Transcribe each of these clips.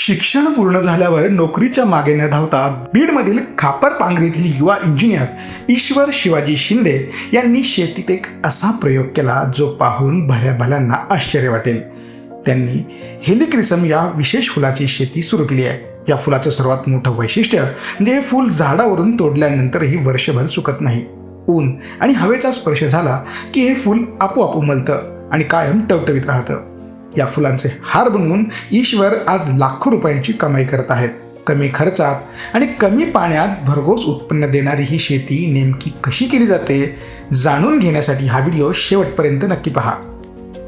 शिक्षण पूर्ण झाल्यावर नोकरीच्या मागे न धावता बीडमधील खापर पांगरीतील युवा इंजिनियर ईश्वर शिवाजी शिंदे यांनी शेतीत एक असा प्रयोग केला जो पाहून भल्या भल्यांना आश्चर्य वाटेल. त्यांनी हेलिक्रिसम या विशेष फुलाची शेती सुरू केली आहे. या फुलाचं सर्वात मोठं वैशिष्ट्य म्हणजे हे फूल झाडावरून तोडल्यानंतरही वर्षभर सुकत नाही. ऊन आणि हवेचा स्पर्श झाला की हे फूल आपोआप उमलतं आणि कायम टवटवीत राहतं. या फुलांचे हार बनवून ईश्वर आज लाखो रुपयांची कमाई करत आहेत. कमी खर्चात आणि कमी पाण्यात भरघोस उत्पन्न देणारी ही शेती नेमकी कशी केली जाते जाणून घेण्यासाठी हा व्हिडिओ शेवटपर्यंत नक्की पहा.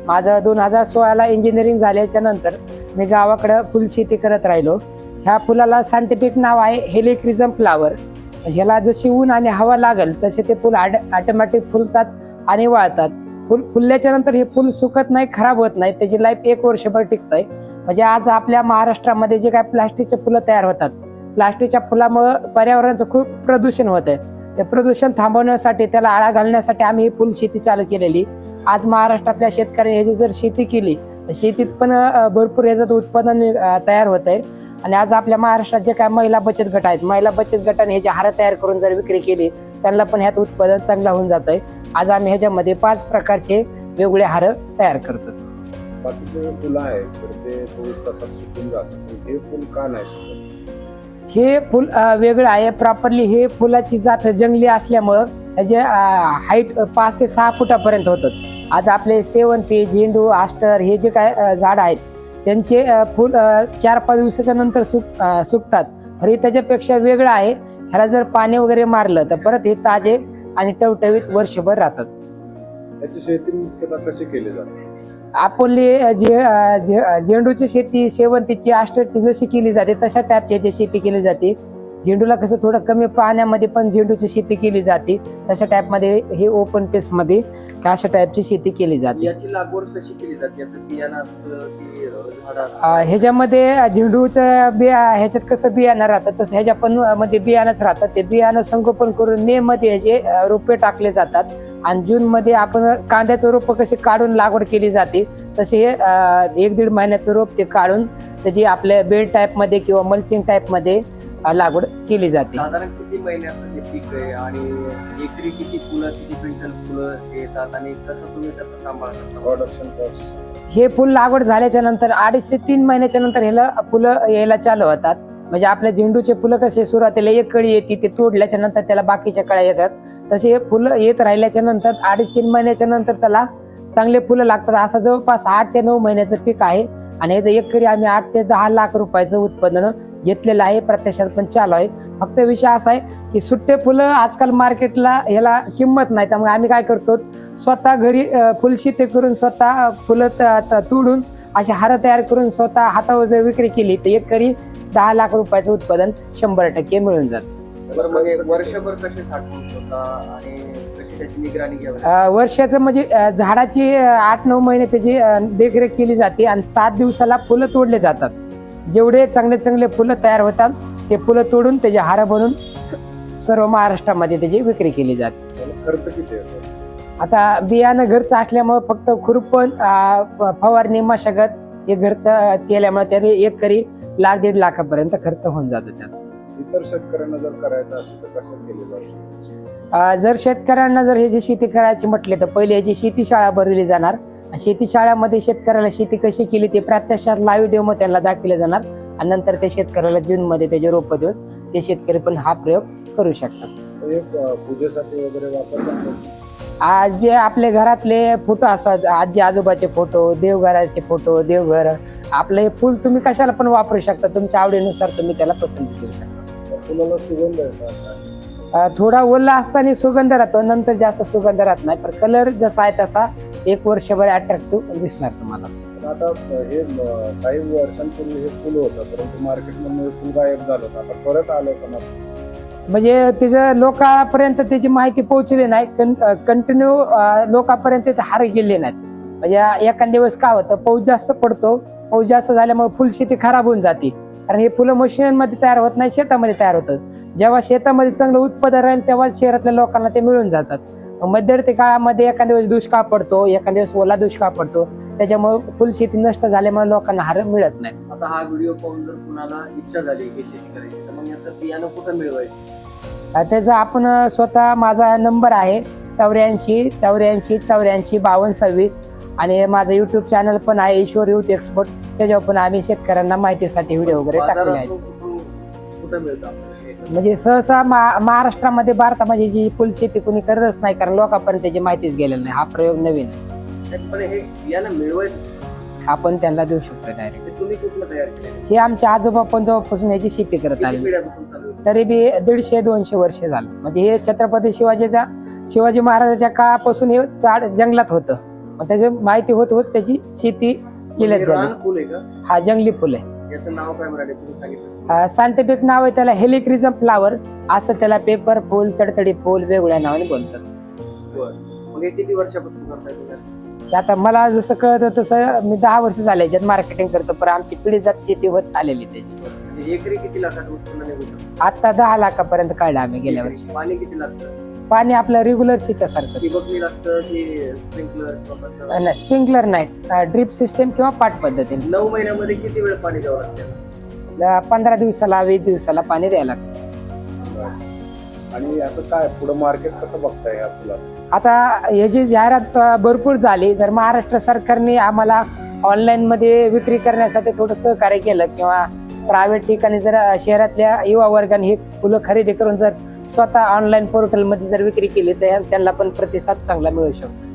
माझं दोन हजार सोळाला इंजिनिअरिंग झाल्याच्यानंतर मी गावाकडं फुलशेती करत राहिलो. ह्या फुलाला सायंटिफिक नाव आहे हेलिक्रिझम फ्लावर ह्याला जशी ऊन आणि हवा लागल तसे ते फुल ऑटोमॅटिक फुलतात आणि वाळतात. फुल फुलल्याच्या नंतर हे फुल सुकत नाही खराब होत नाही. त्याची लाईफ एक वर्षभर टिकतंय. म्हणजे आज आपल्या महाराष्ट्रामध्ये जे काय प्लास्टिकचे फुलं तयार होतात प्लास्टिकच्या फुलामुळं पर्यावरणाचं खूप प्रदूषण होत आहे ते प्रदूषण थांबवण्यासाठी त्याला आळा घालण्यासाठी आम्ही ही फुल शेती चालू केलेली. आज महाराष्ट्रातल्या शेतकऱ्यांनी ह्याची जर शेती केली तर शेतीत पण भरपूर ह्याचं उत्पादन तयार होत आहे आणि आज आपल्या महाराष्ट्रात जे काय महिला बचत गट आहेत महिला बचत गटाने ह्याची हार तयार करून जर विक्री केली त्यांना पण ह्यात उत्पादन चांगलं होऊन जात आहे आज आम्ही ह्याच्यामध्ये पाच प्रकारचे वेगवेगळे हार तयार करतो बाकीचे जे फुलं आहेत तर ते चोवीस तासात सुकून जातात. पण हे फुल का नाही सुकत? हे फुल अ, वेगळं आहे. प्रॉपरली हे फुलाची जात जंगली असल्यामुळं ह्याचे हाईट पाच ते सहा फुटापर्यंत होतात. आज आपले सेवंती झेंडू आस्टर हे जे काय झाड आहेत त्यांचे फुल चार पाच दिवसाच्या नंतर सुक सुकतात. तर हे त्याच्यापेक्षा वेगळं आहे. ह्याला जर पाणी वगैरे मारलं तर परत हे ताजे आणि टवटवीत वर्षभर राहतात. याची शेती मुख्यतः कशी केली जाते? आपली जे झेंडूची शेती शेवंतीची आष्टरची जशी केली जाते तशा टाईपची याची शेती केली जाते झेंडूला कसं थोडं कमी पाण्यामध्ये पण झेंडूची शेती केली जाते. तशा टाईपमध्ये हे ओपन पेसमध्ये अशा टाईपची शेती केली जाते. याची लागवड कशी केली जाते? ह्याच्यामध्ये झेंडूचं बिया ह्याच्यात कसं बियाणं राहतं? तसं ह्याच्या पण मध्ये बियाणंच राहतं ते बियाणं संगोपन करून मे मध्ये ह्याचे रोपे टाकले जातात. आणि जून मध्ये आपण कांद्याचं रोप कशी काढून लागवड केली जाते तसे हे एक दीड महिन्याचं रोप ते काढून त्याची आपल्या बेड टाईपमध्ये किंवा मल्चिंग टाईपमध्ये लागवड केली जाते. साधारण किती महिन्याचं हे पीक आहे आणि एकरी किती फुलं किती क्विंटल फुलं येतात आणि कसं तुम्ही त्याचा सांभाळ करता? प्रोडक्शन हे फुल लागवड झाल्याच्यानंतर अडीच ते तीन महिन्याच्या नंतर ह्याला फुलं यायला चालू होतात. म्हणजे आपल्या झेंडूचे फुलं कसे सुरुवातीला एक कळी येते ते तोडल्याच्या नंतर त्याला बाकीच्या कळ्या येतात. तसे हे फुलं येत राहिल्याच्या नंतर अडीच तीन महिन्याच्या नंतर त्याला चांगले फुलं लागतात. असं जवळपास आठ ते नऊ महिन्याचं पीक आहे. आणि याचं एक करी आम्ही आठ ते दहा लाख रुपयाचं उत्पादन घेतलेलं आहे प्रत्यक्षात पण चालू आहे. फक्त विषय असा आहे की सुट्टे फुलं आजकाल मार्केटला ह्याला किंमत नाही. त्यामुळे आम्ही काय करतो स्वतः घरी फुलशेती करून स्वतः फुलं तोडून अशी हारं तयार करून स्वतः हातावर जर विक्री केली तर एक करी दहा लाख रुपयाचं उत्पादन शंभर टक्के मिळून जातं. वर्षभर कशी वर्षाचं म्हणजे झाडाची आठ नऊ महिने त्याची देखरेख केली जाते आणि सात दिवसाला फुलं तोडले जातात. जेवढे चांगले चांगले फुलं तयार होतात ते फुलं तोडून त्याचे हार बनवून सर्व महाराष्ट्रामध्ये त्याची विक्री केली जाते. त्याला खर्च किती येतो? आता बियाणं घरचं असल्यामुळं फक्त खुरपण फ- फवारणी मशागत हे घरचं केल्यामुळे त्याने एक करी लाख दीड लाखापर्यंत खर्च होऊन जातो त्याचा. इतर शेतकऱ्यांना जर करायचं असेल तर कसं केली जाऊ अ, जर शेतकऱ्यांना जर ह्याची शेती करायची म्हटले तर पहिले याची शेती शाळा भरवली जाणार. शेती शाळामध्ये शेतकऱ्याला शेती कशी केली ते प्रत्यक्षात लाईव्ह डेमो त्यांना दाखवले जाणार. आणि नंतर ते शेतकऱ्याला जूनमध्ये त्याचे रोपं देऊन ते शेतकरी पण हा प्रयोग करू शकतात. अं, पूजेसाठी वगैरे वापरतात आज जे आपले घरातले फोटो असतात आजी आजोबाचे फोटो देवघराचे फोटो देवघर आपलं हे फुल तुम्ही कशाला पण वापरू शकता. तुमच्या आवडीनुसार तुम्ही त्याला पसंती देऊ शकता. थोडा ओला असताना सुगंध राहतो नंतर जास्त सुगंध राहत नाही. पण कलर जसा आहे तसा एक वर्षभर अट्रॅक्टिव्ह दिसणार तुम्हाला. पण आता हे अं, काही वर्षांपूर्वी हे फुल होतं परंतु मार्केटमधून हे फुल गायब झालं होतं. आता परत आलं ना म्हणजे तिचं लोकांपर्यंत त्याची माहिती पोहोचली नाही. कंटिन्यू लोकांपर्यंत ते हार गेले नाहीत. म्हणजे एखाद्या दिवस काय होतं पाऊस जास्त पडतो. पाऊस जास्त झाल्यामुळे फुलशेती खराब होऊन जाते. कारण हे फुलं मशिनमध्ये तयार होत नाही शेतामध्ये तयार होतं जेव्हा शेतामध्ये चांगलं उत्पादन राहील तेव्हा शहरातल्या लोकांना ते मिळून जातात. मध्यवर्ती काळामध्ये एखाद्या दिवस दुष्काळ पडतो एखाद्या दिवस ओला दुष्काळ पडतो त्याच्यामुळे फुलशेती नष्ट झाल्यामुळे लोकांना हार मिळत नाही. आता हा व्हिडिओ पाहून जर कुणाला इच्छा झाली ही शेती करायची तर मग याचं बियाणं कुठं मिळवायचं? त्याचा आपण स्वतः माझा नंबर आहे चौऱ्याऐंशी चौऱ्याऐंशी चौऱ्याऐंशी बावन्न सव्वीस आणि माझं युट्यूब चॅनल पण आहे ईश्वर युथ एक्सपर्ट त्याच्यावर पण आम्ही शेतकऱ्यांना माहितीसाठी व्हिडिओ वगैरे टाकले आहेत. हे? म्हणजे सहसा मा महाराष्ट्रामध्ये भारतामध्ये जी फुलशेती कोणी करतच नाही कारण लोकांपर्यंत त्याची माहितीच गेलेली नाही. हा प्रयोग नवीन आहे. पण हे बियाणं मिळवायचं. आपण त्यांना देऊ शकतो डायरेक्ट ते तुम्ही कुठलं तयार केलं? हे आमच्या आजोबा पंजोबापासून याची शेती करत किती आले पिढ्यापासून चालू आहे? तरी बी दीडशे दोनशे वर्ष झालं. म्हणजे हे छत्रपती शिवाजीच्या शिवाजी महाराजाच्या काळापासून हे झाड जंगलात होतं. मग त्याची माहिती होत होत त्याची शेती हे केल्यात झाली. रान फुल आहे का? हा जंगली फुल आहे. याचं नाव काय म्हणाले तुम्ही सांगितलं? सायंटिफिक नाव आहे त्याला हेलिक्रिझम फ्लावर असं त्याला पेपर फुल तडतडी फुल वेगवेगळ्या नावाने बोलतात. बरं. मग हे किती वर्षापासून करताय तुम्ही? आता मला जसं कळतं तसं मी दहा वर्ष झाले याच्यात मार्केटिंग करतो पण आमची पिढी जात शेती होत आलेली त्याची. म्हणजे एकरी किती लाखाचं उत्पन्न निघू शकतं? आता दहा लाखापर्यंत काढलं आम्ही गेल्या वर्षी. पाणी किती लागतं? पाणी आपलं रेग्युलर लागतं की स्प्रिंकलर किंवा कसं? नाही स्प्रिंकलर नाही. ड्रिप सिस्टम किंवा पाट पद्धतीने. नऊ महिन्यामध्ये किती वेळ पाणी द्यावं लागतं? अं, पंधरा दिवसाला वीस दिवसाला पाणी द्यायला लागतं. आणि आता काय पुढे मार्केट कसं बघताय या फुलाचं आता याची जाहिरात अं, भरपूर झाली. जर महाराष्ट्र सरकारने आम्हाला ऑनलाईन मध्ये विक्री करण्यासाठी थोडं सहकार्य केलं किंवा प्रायव्हेट ठिकाणी जर अं, शहरातल्या युवा वर्गाने ही फुलं खरेदी करून जर स्वतः ऑनलाईन पोर्टलमध्ये जर विक्री केली तर त्यांना पण प्रतिसाद चांगला मिळू शकतो.